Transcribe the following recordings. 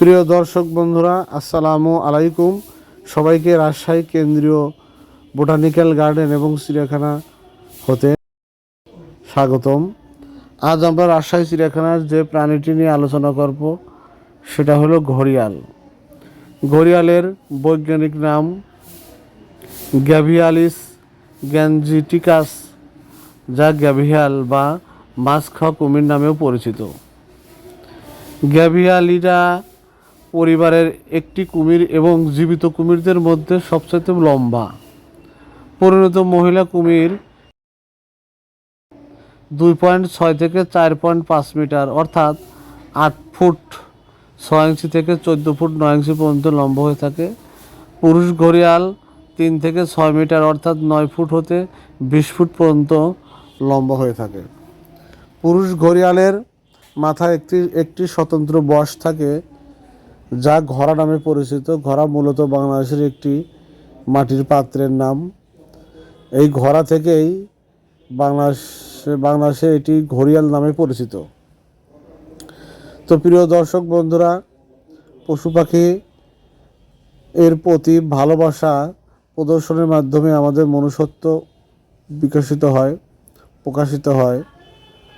প্রিয় দর্শক বন্ধুরা, আসসালামু আলাইকুম। সবাইকে রাজশাহী কেন্দ্রীয় বোটানিক্যাল গার্ডেন এবং চিড়িয়াখানা হতে স্বাগতম। আজ আমরা রাজশাহী চিড়িয়াখানার যে প্রাণীটি নিয়ে আলোচনা করব, সেটা হলো ঘড়িয়াল। ঘড়িয়ালের বৈজ্ঞানিক নাম গ্যাভিয়ালিস গ্যানজিটিকাস, যা গ্যাভিয়াল বা মাছ কুমির নামেও পরিচিত। গ্যাভিয়ালিরা পরিবারের একটি কুমির এবং জীবিত কুমিরদের মধ্যে সবচেয়ে লম্বা। পরিণত মহিলা কুমির দুই পয়েন্ট ছয় থেকে চার পয়েন্ট পাঁচ মিটার, অর্থাৎ আট ফুট ছয় ইঞ্চি থেকে চোদ্দ ফুট নয় ইঞ্চি পর্যন্ত লম্বা হয়ে থাকে। পুরুষ ঘড়িয়াল তিন থেকে ছয় মিটার, অর্থাৎ নয় ফুট হতে বিশ ফুট পর্যন্ত লম্বা হয়ে থাকে। পুরুষ ঘড়িয়ালের মাথায় একটি একটি স্বতন্ত্র বশ থাকে যা ঘোড়া নামে পরিচিত। ঘোড়া মূলত বাংলাদেশের একটি মাটির পাত্রের নাম। এই ঘোড়া থেকেই বাংলাদেশে বাংলাদেশে এটি ঘড়িয়াল নামে পরিচিত। তো প্রিয় দর্শক বন্ধুরা, পশু পাখি এর প্রতি ভালোবাসা প্রদর্শনের মাধ্যমে আমাদের মনুষ্যত্ব বিকশিত হয়, প্রকাশিত হয়।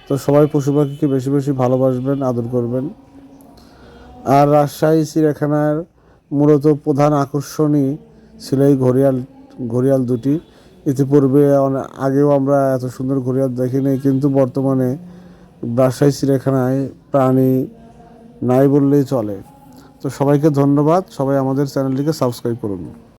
তো সবাই পশু পাখিকে বেশি বেশি ভালোবাসবেন, আদর করবেন। আর রাজশাহী চিড়িয়াখানার মূলত প্রধান আকর্ষণই ছিল এই ঘড়িয়াল ঘড়িয়াল দুটি। ইতিপূর্বে আগেও আমরা এত সুন্দর ঘড়িয়াল দেখিনি কিন্তু বর্তমানে রাজশাহী চিড়িয়াখানায় প্রাণী নাই বললেই চলে। তো সবাইকে ধন্যবাদ। সবাই আমাদের চ্যানেলটিকে সাবস্ক্রাইব করুন।